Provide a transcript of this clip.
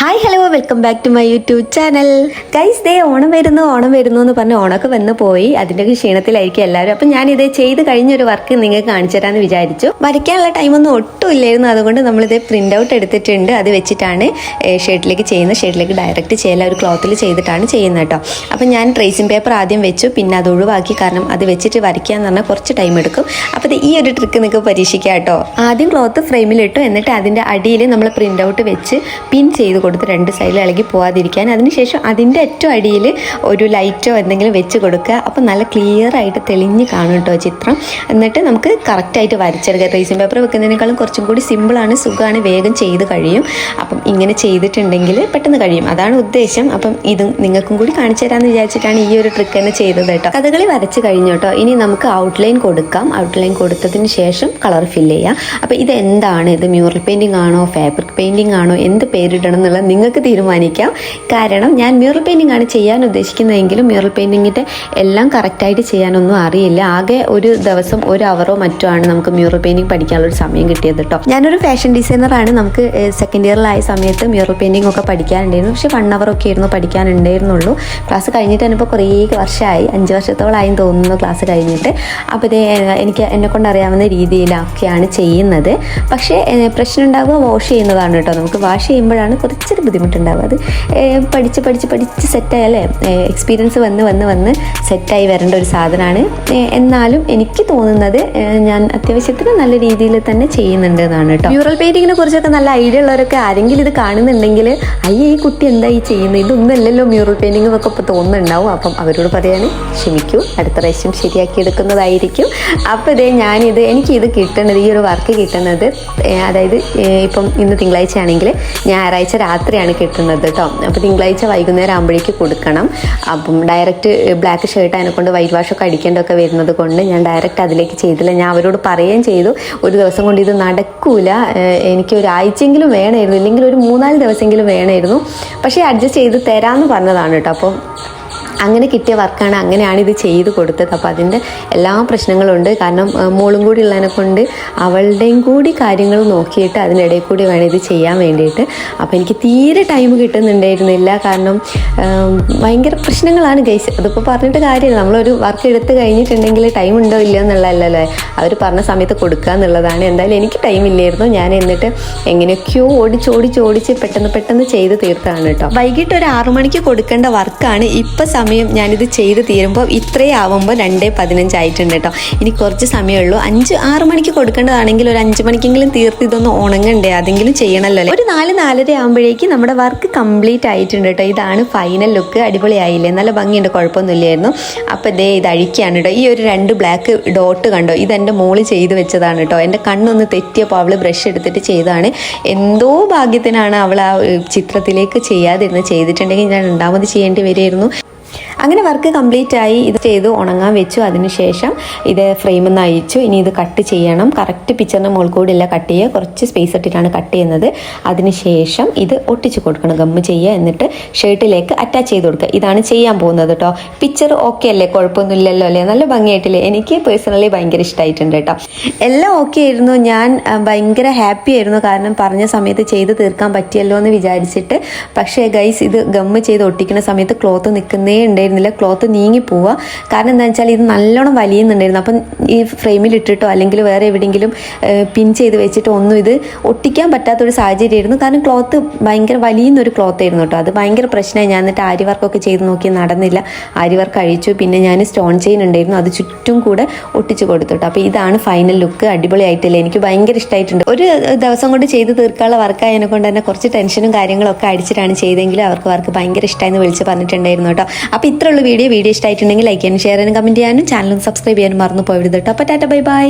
Hi hello welcome back to my YouTube channel guys ദേ ഓണം വരുന്നു ഓണം വരുന്നു എന്ന് പറഞ്ഞ് ഓണമൊക്കെ വന്ന് പോയി. അതിന്റെ ക്ഷീണത്തിലായിരിക്കും എല്ലാവരും. അപ്പം ഞാനിത് ചെയ്ത് കഴിഞ്ഞൊരു വർക്ക് നിങ്ങൾക്ക് കാണിച്ചു തരാമെന്ന് വിചാരിച്ചു. വരയ്ക്കാനുള്ള ടൈമൊന്നും ഒട്ടും ഇല്ലായിരുന്നു. അതുകൊണ്ട് നമ്മളിത് പ്രിന്റ് ഔട്ട് എടുത്തിട്ടുണ്ട്. അത് വെച്ചിട്ടാണ് ഷർട്ടിലേക്ക് ചെയ്യുന്നത്. ഷർട്ടിലേക്ക് ഡയറക്റ്റ് ചെയ്യല ഒരു ക്ലോത്തിൽ ചെയ്തിട്ടാണ് ചെയ്യുന്നത് കേട്ടോ. അപ്പം ഞാൻ ട്രേസിംഗ് പേപ്പർ ആദ്യം വെച്ചു. പിന്നെ അത് ഒഴിവാക്കി. കാരണം അത് വെച്ചിട്ട് വരയ്ക്കുക എന്ന് പറഞ്ഞാൽ കുറച്ച് ടൈം എടുക്കും. അപ്പോൾ ഈ ഒരു ട്രിക്ക് നിങ്ങൾക്ക് പരീക്ഷിക്കാം കേട്ടോ. ആദ്യം ക്ലോത്ത് ഫ്രെയിമിലിട്ടു എന്നിട്ട് അതിന്റെ അടിയിൽ നമ്മൾ പ്രിന്റ് ഔട്ട് വെച്ച് പിൻ ചെയ്ത് കൊടുത്ത് രണ്ട് സൈഡിൽ ഇളകി പോവാതിരിക്കാൻ. അതിനുശേഷം അതിന്റെ ഏറ്റവും അടിയിൽ ഒരു ലൈറ്റോ എന്തെങ്കിലും വെച്ച് കൊടുക്കുക. അപ്പോൾ നല്ല ക്ലിയർ ആയിട്ട് തെളിഞ്ഞ് കാണും കേട്ടോ ചിത്രം. എന്നിട്ട് നമുക്ക് കറക്റ്റായിട്ട് വരച്ചെടുക്കുക ട്രേസിംഗ് പേപ്പർ വെക്കുന്നതിനേക്കാളും കുറച്ചും കൂടി സിമ്പിളാണ് സുഖമാണ് വേഗം ചെയ്ത് കഴിയും. അപ്പം ഇങ്ങനെ ചെയ്തിട്ടുണ്ടെങ്കിൽ പെട്ടെന്ന് കഴിയും. അതാണ് ഉദ്ദേശം. അപ്പം ഇതും നിങ്ങൾക്കും കൂടി കാണിച്ചു തരാമെന്ന് വിചാരിച്ചിട്ടാണ് ഈ ഒരു ട്രിക്ക് തന്നെ ചെയ്തത് കേട്ടോ കഥകളി വരച്ച് കഴിഞ്ഞു കേട്ടോ ഇനി നമുക്ക് ഔട്ട്ലൈൻ കൊടുക്കാം. ഔട്ട്ലൈൻ കൊടുത്തതിന് ശേഷം കളർ ഫില്ല് ചെയ്യാം. അപ്പോൾ ഇത് എന്താണ്? ഇത് മ്യൂറൽ പെയിന്റിംഗ് ആണോ? ഫാബ്രിക് പെയിന്റിംഗ് ആണോ? എന്ത് പേരിടണം എന്നുള്ളത് നിങ്ങൾക്ക് തീരുമാനിക്കാം. കാരണം ഞാൻ മ്യൂറൽ പെയിന്റിംഗ് ആണ് ചെയ്യാൻ ഉദ്ദേശിക്കുന്നതെങ്കിലും മ്യൂറൽ പെയിന്റിങ്ങിന്റെ എല്ലാം കറക്റ്റായിട്ട് ചെയ്യാനൊന്നും അറിയില്ല. ആകെ ഒരു ദിവസം ഒരു അവറോ മറ്റോ ആണ് നമുക്ക് മ്യൂറൽ പെയിന്റിംഗ് പഠിക്കാനുള്ള ഒരു സമയം കിട്ടിയത് കേട്ടോ ഞാനൊരു ഫാഷൻ ഡിസൈനറാണ് നമുക്ക് സെക്കൻഡ് ഇയറിലായ സമയത്ത് മ്യൂറൽ പെയിന്റിംഗ് ഒക്കെ പഠിക്കാനുണ്ടായിരുന്നു. പക്ഷേ വൺ അവർ ഒക്കെ ആയിരുന്നു പഠിക്കാനുണ്ടായിരുന്നുള്ളൂ. ക്ലാസ് കഴിഞ്ഞിട്ട് തന്നെ ഇപ്പോൾ കുറേ വർഷമായി അഞ്ച് വർഷത്തോളായി തോന്നുന്നു ക്ലാസ് കഴിഞ്ഞിട്ട്. അപ്പോൾ ഇത് എനിക്ക് എന്നെ കൊണ്ടറിയാവുന്ന രീതിയിലൊക്കെയാണ് ചെയ്യുന്നത്. പക്ഷേ പ്രശ്നം ഉണ്ടാകുക വാഷ് ചെയ്യുന്നതാണ് കേട്ടോ നമുക്ക് വാഷ് ചെയ്യുമ്പോഴാണ് കുറച്ചൊരു ബുദ്ധിമുട്ടുണ്ടാവും. അത് പഠിച്ച് പഠിച്ച് പഠിച്ച് സെറ്റായല്ലേ എക്സ്പീരിയൻസ് വന്ന് വന്ന് വന്ന് സെറ്റായി വരേണ്ട ഒരു സാധനമാണ് എന്നാലും എനിക്ക് തോന്നുന്നത് ഞാൻ അത്യാവശ്യത്തിന് നല്ല രീതിയിൽ തന്നെ ചെയ്യുന്നുണ്ട് എന്നാണ് കേട്ടോ മ്യൂറൽ പെയിന്റിങ്ങിനെ കുറിച്ചൊക്കെ നല്ല ഐഡിയ ഉള്ളവരൊക്കെ ആരെങ്കിലും ഇത് കാണുന്നുണ്ടെങ്കിൽ അയ്യേ ഈ കുട്ടി എന്താ ഈ ചെയ്യുന്നത് ഇതൊന്നും അല്ലല്ലോ മ്യൂറൽ പെയിന്റിംഗ് എന്നൊക്കെ ഇപ്പോൾ തോന്നുന്നുണ്ടാവും. അപ്പം അവരോട് പറയാണ് ക്ഷമിക്കൂ. അടുത്ത പ്രാവശ്യം ശരിയാക്കി എടുക്കുന്നതായിരിക്കും അപ്പോൾ ഇതേ ഞാനിത് എനിക്കിത് കിട്ടുന്നത് ഈ ഒരു വർക്ക് കിട്ടുന്നത് അതായത് ഇപ്പം ഇന്ന് തിങ്കളാഴ്ച ആണെങ്കിൽ ഞായറാഴ്ച രാത്രിയാണ് കിട്ടുന്നത് കേട്ടോ അപ്പോൾ തിങ്കളാഴ്ച വൈകുന്നേരം ആകുമ്പോഴേക്ക് കൊടുക്കണം. അപ്പം ഡയറക്റ്റ് ബ്ലാക്ക് ഷർട്ട് അതിനെ കൊണ്ട് വൈറ്റ് വാഷൊക്കെ അടിക്കേണ്ടതൊക്കെ വരുന്നത് കൊണ്ട് ഞാൻ ഡയറക്റ്റ് അതിലേക്ക് ചെയ്തില്ല. ഞാൻ അവരോട് പറയുകയും ചെയ്തു. ഒരു ദിവസം കൊണ്ട് ഇത് നടക്കൂല. എനിക്ക് ഒരാഴ്ചയെങ്കിലും വേണമായിരുന്നു. ഇല്ലെങ്കിൽ ഒരു മൂന്നാൽ ദിവസമെങ്കിലും വേണമായിരുന്നു. പക്ഷേ അഡ്ജസ്റ്റ് ചെയ്ത് തരാമെന്ന് പറഞ്ഞതാണ് കേട്ടോ അപ്പം അങ്ങനെ കിട്ടിയ വർക്കാണ് അങ്ങനെയാണ് ഇത് ചെയ്ത് കൊടുത്തത്. അപ്പോൾ അതിന്റെ എല്ലാ പ്രശ്നങ്ങളുണ്ട്. കാരണം മോളും കൂടി ഉള്ളതിനെ കൊണ്ട് അവളുടെയും കൂടി കാര്യങ്ങൾ നോക്കിയിട്ട് അതിനിടയിൽ കൂടി വേണം ഇത് ചെയ്യാൻ വേണ്ടിയിട്ട്. അപ്പോൾ എനിക്ക് തീരെ ടൈം കിട്ടുന്നുണ്ടായിരുന്നില്ല. കാരണം ഭയങ്കര പ്രശ്നങ്ങളാണ് ഗൈസ് അതിപ്പോൾ പറഞ്ഞിട്ട് കാര്യമില്ല. നമ്മളൊരു വർക്ക് എടുത്ത് കഴിഞ്ഞിട്ടുണ്ടെങ്കിൽ ടൈം ഉണ്ടോ ഇല്ലയോ എന്നുള്ളതല്ലേ അവർ പറഞ്ഞ സമയത്ത് കൊടുക്കുക എന്നുള്ളതാണ്. എന്തായാലും എനിക്ക് ടൈം ഇല്ലായിരുന്നു. ഞാൻ എന്നിട്ട് എങ്ങനെയൊക്കെയോ ഓടിച്ച് ഓടിച്ച് ഓടിച്ച് പെട്ടെന്ന് പെട്ടെന്ന് ചെയ്ത് തീർത്താണ് കേട്ടോ. വൈകിട്ട് ഒരു ആറു മണിക്ക് കൊടുക്കേണ്ട വർക്കാണ് ഇപ്പം സമയം ഞാനിത് ചെയ്ത് തീരുമ്പോൾ ഇത്രയും ആവുമ്പോൾ രണ്ടേ പതിനഞ്ചായിട്ടുണ്ട് കേട്ടോ. ഇനി കുറച്ച് സമയമുള്ളൂ. അഞ്ച് ആറ് മണിക്ക് കൊടുക്കേണ്ടതാണെങ്കിൽ ഒരു അഞ്ച് മണിക്കെങ്കിലും തീർത്ത് ഇതൊന്ന് ഉണങ്ങണ്ടേ? അതെങ്കിലും ചെയ്യണമല്ലോ ഒരു നാല് നാലര ആകുമ്പോഴേക്കും നമ്മുടെ വർക്ക് കംപ്ലീറ്റ് ആയിട്ടുണ്ട് കേട്ടോ. ഇതാണ് ഫൈനൽ ലുക്ക്. അടിപൊളിയായില്ലേ? നല്ല ഭംഗിയുണ്ട്. കുഴപ്പമൊന്നുമില്ലായിരുന്നു. അപ്പോൾ ഇതേ ഇത് അഴിക്കുകയാണ് കേട്ടോ. ഈ ഒരു രണ്ട് ബ്ലാക്ക് ഡോട്ട് കണ്ടോ? ഇത് എന്റെ മോൾ ചെയ്ത് വെച്ചതാണ് കേട്ടോ. എന്റെ കണ്ണൊന്ന് തെറ്റിയപ്പോൾ അവൾ ബ്രഷ് എടുത്തിട്ട് ചെയ്തതാണ്. എന്തോ ഭാഗ്യത്തിനാണ് അവൾ ആ ചിത്രത്തിലേക്ക് ചെയ്യാതിരുന്ന് ചെയ്തിട്ടുണ്ടെങ്കിൽ ഞാൻ രണ്ടാമത് ചെയ്യേണ്ടി വരുമായിരുന്നു അങ്ങനെ വർക്ക് കംപ്ലീറ്റ് ആയി ഇത് ചെയ്ത് ഉണങ്ങാൻ വെച്ചു. അതിനുശേഷം ഇത് ഫ്രെയിമിൽ നിന്ന് അയച്ചു ഇനി ഇത് കട്ട് ചെയ്യണം. കറക്റ്റ് പിക്ചറിന്റെ മുകൾ കൂടിയല്ല കട്ട് ചെയ്യുക. കുറച്ച് സ്പേസ് ഇട്ടിട്ടാണ് കട്ട് ചെയ്യുന്നത്. അതിനുശേഷം ഇത് ഒട്ടിച്ചു കൊടുക്കണം. ഗമ്മ് ചെയ്യുക എന്നിട്ട് ഷർട്ടിലേക്ക് അറ്റാച്ച് ചെയ്ത് കൊടുക്കുക. ഇതാണ് ചെയ്യാൻ പോകുന്നത് കേട്ടോ. പിക്ചർ ഓക്കെ അല്ലേ? കുഴപ്പമൊന്നുമില്ലല്ലോ അല്ലേ? നല്ല ഭംഗിയായിട്ടില്ലേ? എനിക്ക് പേഴ്സണലി ഭയങ്കര ഇഷ്ടമായിട്ടുണ്ട് കേട്ടോ. എല്ലാം ഓക്കെ ആയിരുന്നു. ഞാൻ ഭയങ്കര ഹാപ്പി ആയിരുന്നു. കാരണം പറഞ്ഞ സമയത്ത് ചെയ്ത് തീർക്കാൻ പറ്റിയല്ലോ എന്ന് വിചാരിച്ചിട്ട്. പക്ഷേ ഗൈസ് ഇത് ഗമ്മ് ചെയ്ത് ഒട്ടിക്കുന്ന സമയത്ത് ക്ലോത്ത് നിൽക്കുന്നേ ഉണ്ടായിരുന്നില്ല ക്ലോത്ത് നീങ്ങി പോവുക. കാരണം എന്താ വെച്ചാൽ ഇത് നല്ലോണം വലിയുന്നുണ്ടായിരുന്നു. അപ്പം ഈ ഫ്രെയിമിൽ ഇട്ടിട്ടോ അല്ലെങ്കിൽ വേറെ എവിടെയെങ്കിലും പിൻ ചെയ്ത് വെച്ചിട്ടോ ഒന്നും ഇത് ഒട്ടിക്കാൻ പറ്റാത്തൊരു സാഹചര്യമായിരുന്നു. കാരണം ക്ലോത്ത് ഭയങ്കര വലിയുന്നൊരു ക്ലോത്ത് ആയിരുന്നു കേട്ടോ. അത് ഭയങ്കര പ്രശ്നമായി. ഞാൻ എന്നിട്ട് ആരി വർക്കൊക്കെ ചെയ്ത് നോക്കി നടന്നില്ല. ആരി വർക്ക് അഴിച്ചു. പിന്നെ ഞാൻ സ്റ്റോൺ ചെയിൻ ഉണ്ടായിരുന്നു. അത് ചുറ്റും കൂടെ ഒട്ടിച്ചു കൊടുത്തു അപ്പോൾ ഇതാണ് ഫൈനൽ ലുക്ക്. അടിപൊളിയായിട്ടില്ല? എനിക്ക് ഭയങ്കര ഇഷ്ടമായിട്ടുണ്ട് ഒരു ദിവസം കൊണ്ട് ചെയ്ത് തീർക്കാനുള്ള വർക്കായതിനെ കൊണ്ട് തന്നെ കുറച്ച് ടെൻഷനും കാര്യങ്ങളൊക്കെ അടിച്ചിട്ടാണ് ചെയ്തെങ്കിലും അവർക്ക് വർക്ക് ഭയങ്കര ഇഷ്ടമായെന്ന് വിളിച്ച് പറഞ്ഞിട്ടുണ്ടായിരുന്നു കേട്ടോ. അപ്പോൾ ഇത്രയുള്ള വീഡിയോ. വീഡിയോ ഇഷ്ടമായിട്ടുണ്ടെങ്കിൽ ലൈക്ക് ചെയ്യാനും ഷെയർ ചെയ്യാനും കമന്റ് ചെയ്യാനും ചാനലും സബ്സ്ക്രൈബ് ചെയ്യാനും മറന്നു പോയത് കേട്ടോ. അപ്പോൾ ടാറ്റ ബൈ ബൈ